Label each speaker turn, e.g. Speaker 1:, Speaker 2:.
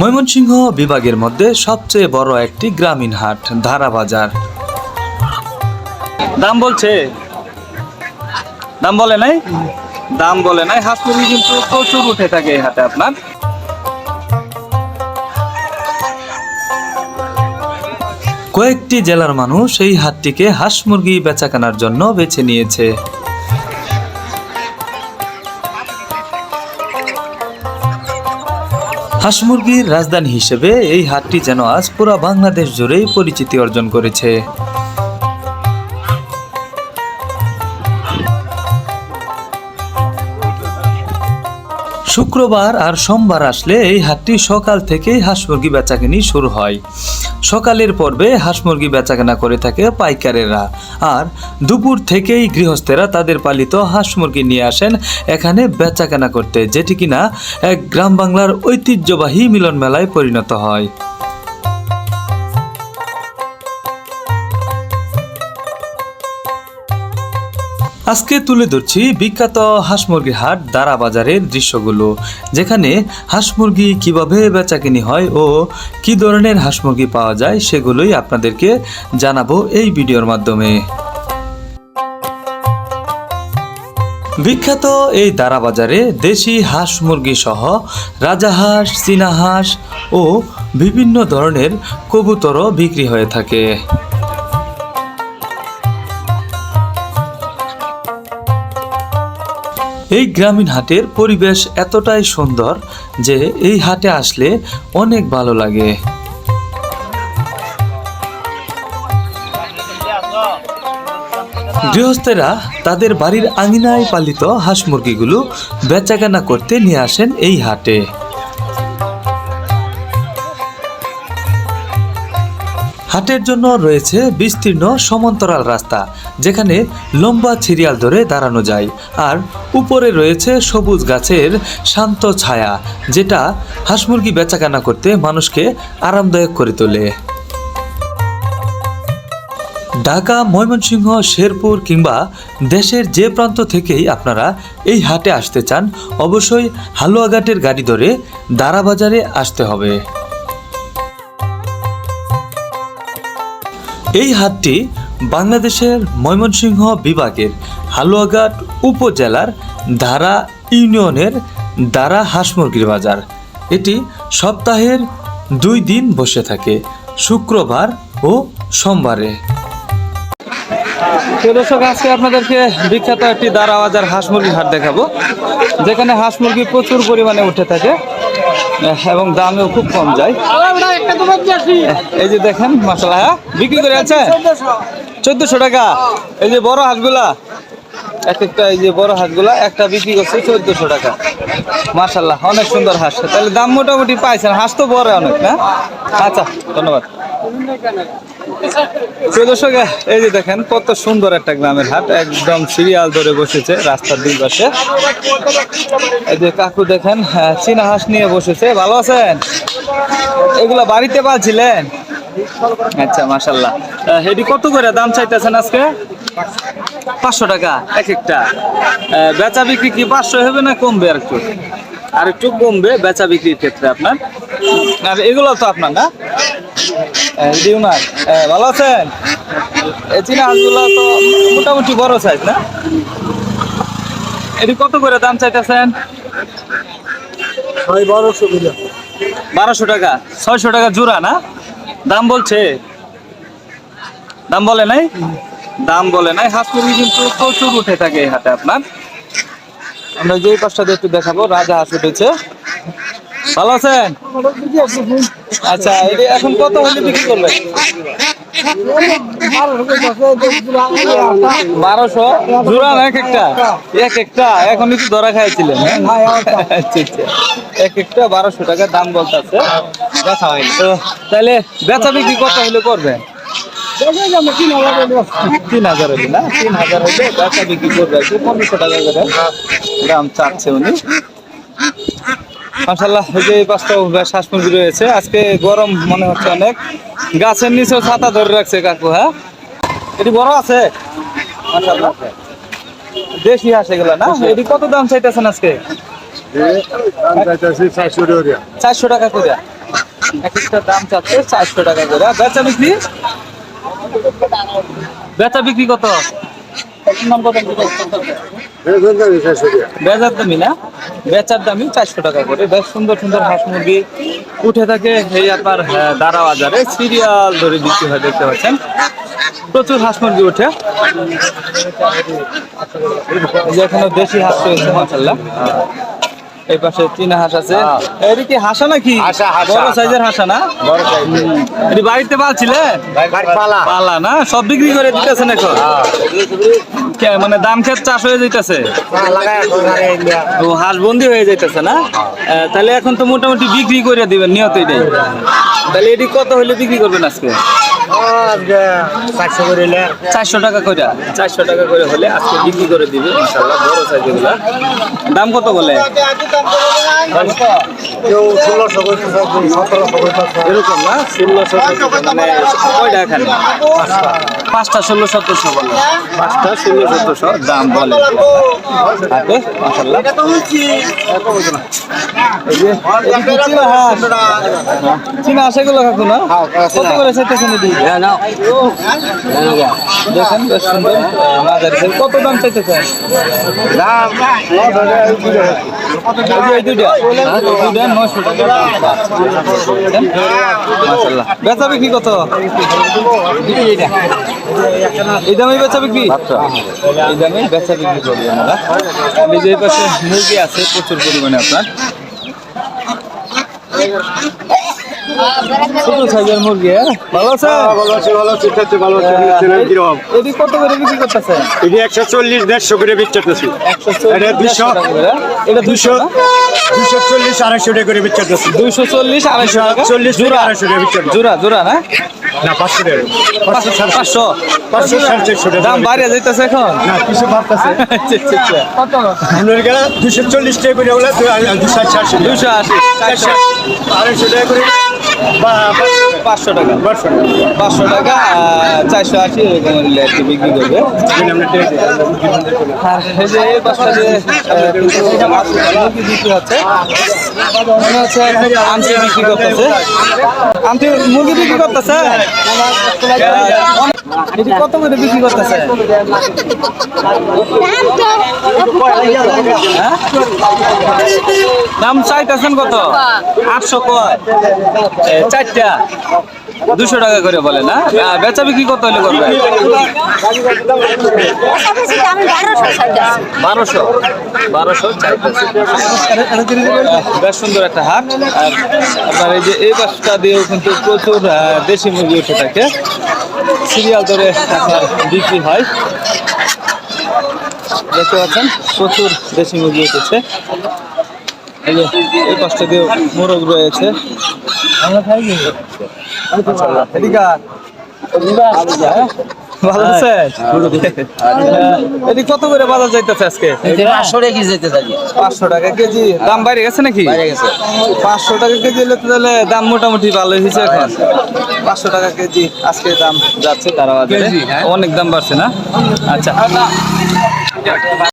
Speaker 1: ময়মনসিংহ বিভাগের মধ্যে সবচেয়ে বড় একটি গ্রামীণ হাট, ধারা বাজার। দাম বলছে? দাম বলে নাই? দাম বলে নাই। হাঁস মুরগি কিন্তু প্রচুর উঠে থাকে এই হাটে আপনার। কয়েকটি জেলার মানুষ এই হাটটিকে হাঁস মুরগি বেচাকেনার জন্য বেছে নিয়েছে। হাঁস মুরগির রাজধানী হিসেবে এই হাটটি যেন আজ পুরো বাংলাদেশ জুড়েই পরিচিতি অর্জন করেছে। শুক্রবার আর সোমবার আসলে এই হাটটি সকাল থেকেই হাঁস মুরগি বেচাকেনি শুরু হয়। সকালের পর্বে হাঁস মুরগি বেচাকেনা করে থাকে পাইকারেরা। আর দুপুর থেকেই গৃহস্থেরা তাদের পালিত হাঁস মুরগি নিয়ে আসেন এখানে বেচাকেনা করতে, যেটি কিনা এক গ্রাম বাংলার ঐতিহ্যবাহী মিলন মেলায় পরিণত হয়। আজকে তুলে ধরছি বিখ্যাত হাঁস মুরগির হাট দারা বাজারের দৃশ্যগুলো, যেখানে হাঁস মুরগি কীভাবে বেচাকিনি হয় ও কি ধরনের হাঁস মুরগি পাওয়া যায় সেগুলোই আপনাদেরকে জানাব এই ভিডিওর মাধ্যমে। বিখ্যাত এই দারা বাজারে দেশি হাঁস মুরগি সহ রাজাহাঁস চীনা হাঁস ও বিভিন্ন ধরনের কবুতরও বিক্রি হয়ে থাকে। এই গ্রামীণ হাটের পরিবেশ এতটাই সুন্দর যে এই হাটে আসলে অনেক ভালো লাগে। গৃহস্থেরা তাদের বাড়ির আঙিনায় পালিত হাঁস মুরগিগুলো বেচাকেনা করতে নিয়ে আসেন এই হাটে। হাটের জন্য রয়েছে বিস্তীর্ণ সমান্তরাল রাস্তা, যেখানে লম্বা সিরিয়াল ধরে দাঁড়ানো যায়। আর উপরে রয়েছে সবুজ গাছের শান্ত ছায়া, যেটা হাঁস মুরগি বেচাকেনা করতে মানুষকে আরামদায়ক করে তোলে। ঢাকা, ময়মনসিংহ, শেরপুর কিংবা দেশের যে প্রান্ত থেকেই আপনারা এই হাটে আসতে চান, অবশ্যই হালুয়াঘাটের গাড়ি ধরে দারা বাজারে আসতে হবে। এই হাটটি বাংলাদেশের ময়মনসিংহ বিভাগের হালুয়াঘাট উপজেলার ধারা ইউনিয়নের দারা হাঁস মুরগির বাজার। এটি সপ্তাহের দুই দিন বসে থাকে, শুক্রবার ও সোমবারে। দর্শক, আজকে আপনাদেরকে বিখ্যাত একটি দারা বাজার হাঁস মুরগির হাট দেখাবো, যেখানে হাঁস মুরগি প্রচুর পরিমাণে উঠে থাকে। এবং দামেও খুব কম যায়। এই যে দেখেন মশলা হ্যাঁ? বিক্রি করে আছে? চোদ্দশো টাকা। এই যে বড় হাঁসগুলা, এক একটা এই যে বড় হাঁসগুলা, একটা বিক্রি করছে চোদ্দশো টাকা। মাশাল্লাহ অনেক সুন্দর হাঁস। তাহলে দাম মোটামুটি পাইছেন। হাঁস তো বড় অনেক, না? আচ্ছা ধন্যবাদ। দর্শক এই যে দেখেন কত সুন্দর একটা গ্রামের হাট একদম সিরিয়াল ধরে বসেছে রাস্তার দুই পাশে। এই যে কাকু দেখেন চীনা হাঁস নিয়ে বসেছে। ভালো আছেন? এগুলা বাড়িতে পালছিলেন? আচ্ছা মাশাল্লাহ আহ, এটি কত করে দাম চাইতেছেন আজকে? পাঁচশো টাকা এক একটা। বেচা বিক্রি কি পাঁচশো হবে না কমবে আর একটু? আর একটু কমবে বেচা বিক্রির ক্ষেত্রে আপনার। আর এগুলো তো আপনার না? ডিউনার ভালো আছেন? এই চীনা হাঁসগুলো তো মোটামুটি বড় সাইজ না? এটি কত করে দাম চাইতেছেন? বারোশো টাকা ছয়শো টাকা জোড়া না? দাম বলছে? দাম বলে নাই? দাম বলে নাই। হাঁস মুরগি কিন্তু প্রচুর উঠে থাকে এই হাটে আপনার। আমরা যেই পাঁচটা একটু দেখাবো রাজা হাঁস উঠেছে। ভালো আছেন? আচ্ছা এটা এখন কত হলে বিক্রি করবেন? বারোশো? জোড়া এক একটা? এক একটা এখন একটু ধরা খাইছিলেন হ্যাঁ? আচ্ছা আচ্ছা। এক একটা, বারোশো টাকা দাম বলতেছে। তো তাহলে বেচা বিক্রি কত হলে করবেন তিন হাজার হলে না? তিন হাজার হলে বেচা বিক্রি করবে পনেরোশো টাকা করে দাম চাচ্ছে উনি। মাসাল্লাহ যে এই পাঁচটা শ্বাস রয়েছে। আজকে গরম মনে হচ্ছে অনেক। গাছের নিচেও ছাতা ধরে রাখছে কাকু হ্যাঁ? এটি বড় আছে। দেশি হাঁস এগুলো না? এটি কত দাম চাইতেছেন আজকে? চারশো টাকা করে এক একটা দাম চাচ্ছে চারশো টাকা করে বেচা বিক্রি? বেচা বিক্রি কত? বেচার দামি না? বেচার দামই চারশো টাকা করে। বেশ সুন্দর সুন্দর হাঁস মুরগি উঠে থাকে এই আপনার আহ, দাঁড়া বাজারে। সিরিয়াল ধরে বিক্রি হয় দেখতে পাচ্ছেন। প্রচুর হাঁস মুরগি উঠে। এখানে দেশি হাঁস রয়েছে মাসাল্লাহ এই পাশে চীনা হাঁস আছে। এটি কি হাসা নাকি। বড় সাইজের হাসা না? এটি বাড়িতে পালছিলে?
Speaker 2: পালা
Speaker 1: পালা। না? সব বিক্রি করে দিতেছেন এখন? মানে দাম খেত চাষ হয়ে যাইতেছে? ও হাঁস বন্দি হয়ে যাইতেছে না? তাহলে এখন তো মোটামুটি বিক্রি করে দিবেন নিয়ত এটাই। তাহলে এটি কত হলে বিক্রি করবেন আজকে?
Speaker 2: চারশো
Speaker 1: টাকা করে চারশো টাকা করে হলে আজকে বিক্রি করে দিবে ইনশাল্লাহ বড় সাইজ এগুলা দাম কত বলে? এরকম না? ষোলোশো মানে কয়টা এখানে পাঁচটা ষোলো সতেরোশো বলে। পাঁচটা ষোলো সতেরোশো দাম বলে। হাতে? মাসাল্লাহ চীনা হাঁস। এগুলো কাকু না? কত করে চাইতেছেন এটি? দেখেন বেশ সুন্দর। মাঝারি। কত দাম চাইতেছেন? দাম বেচা বিক্রি কত? এই দামে বেচা বিক্রি? এই দামে বেচা বিক্রি করবে আমরা। এই পাশে মুরগি আছে প্রচুর পরিমাণে আপনার। ছোট সাইজের মুরগি হ্যাঁ? ভালো আছে
Speaker 2: ভালো আছে ভালো আছে খেতে ভালো আছে কীরকম
Speaker 1: এটি কত করে বিক্রি করতেছে
Speaker 2: এটি একশো চল্লিশ দেড়শো করে বিচ্ছাতেছি এটা দুশো।
Speaker 1: এটা দুশো
Speaker 2: দুশো দুশো চল্লিশ আড়াইশো টাকা করে বিচ্ছাতেছি
Speaker 1: দুইশো চল্লিশ আড়াইশো
Speaker 2: চল্লিশ
Speaker 1: জোড়া
Speaker 2: আড়াইশো টাকা বিচ্ছাতে
Speaker 1: জোড়া জোড়া না?
Speaker 2: না পাঁচশো পাঁচশো।
Speaker 1: পাঁচশো
Speaker 2: সাড়ে চারশো
Speaker 1: দাম বাড়িয়ে যাইতেছে এখন?
Speaker 2: না কিছু ভাবতেছে।
Speaker 1: আচ্ছা, আচ্ছা, আচ্ছা।
Speaker 2: আপনার গেলে দুশো চল্লিশ টাকা করে হলে দুশো চারশো
Speaker 1: দুশো আশি। চারশো।
Speaker 2: আড়াইশো টাকা করে। বা
Speaker 1: পাঁচশো টাকা
Speaker 2: পাঁচশো টাকা
Speaker 1: পাঁচশো টাকা চারশো আশি এরকম বিক্রি করবে আর এই যে এই পাঁচটা যে মুরগি বিক্রি হচ্ছে মনে হচ্ছে আমটি বিক্রি করতেছে আমটি মুরগি বিক্রি করতেছে এটি কত করে বিক্রি করতেছে? হ্যাঁ? দাম চাইতেছেন কত? আটশো কয়। চারটা। দুশো টাকা করে বলে না বেচা বিক্রি কত হলে করবে
Speaker 3: বারোশো।
Speaker 1: বারোশো বেশ সুন্দর একটা হাট। আর আপনার এই যে এই পাশটা দিয়েও কিন্তু প্রচুর দেশি মুরগি উঠে থাকে। সিরিয়াল ধরে আপনার বিক্রি হয়। দেখতে পাচ্ছেন, প্রচুর দেশি মুরগি উঠেছে। এই যে এই পাশটা দিয়েও মোরগ রয়েছে। আমরা খাই। হ্যাঁ? ভালো আছে এটি কত করে বাজার যাইতেছে আজকে?
Speaker 4: পাঁচশো
Speaker 1: টাকা কেজি দাম বাইরে গেছে নাকি? পাঁচশো টাকা কেজি হলে তাহলে দাম মোটামুটি ভালো হয়েছে এখন। পাঁচশো টাকা কেজি আজকে দাম যাচ্ছে তারা অনেক দাম বাড়ছে না? আচ্ছা।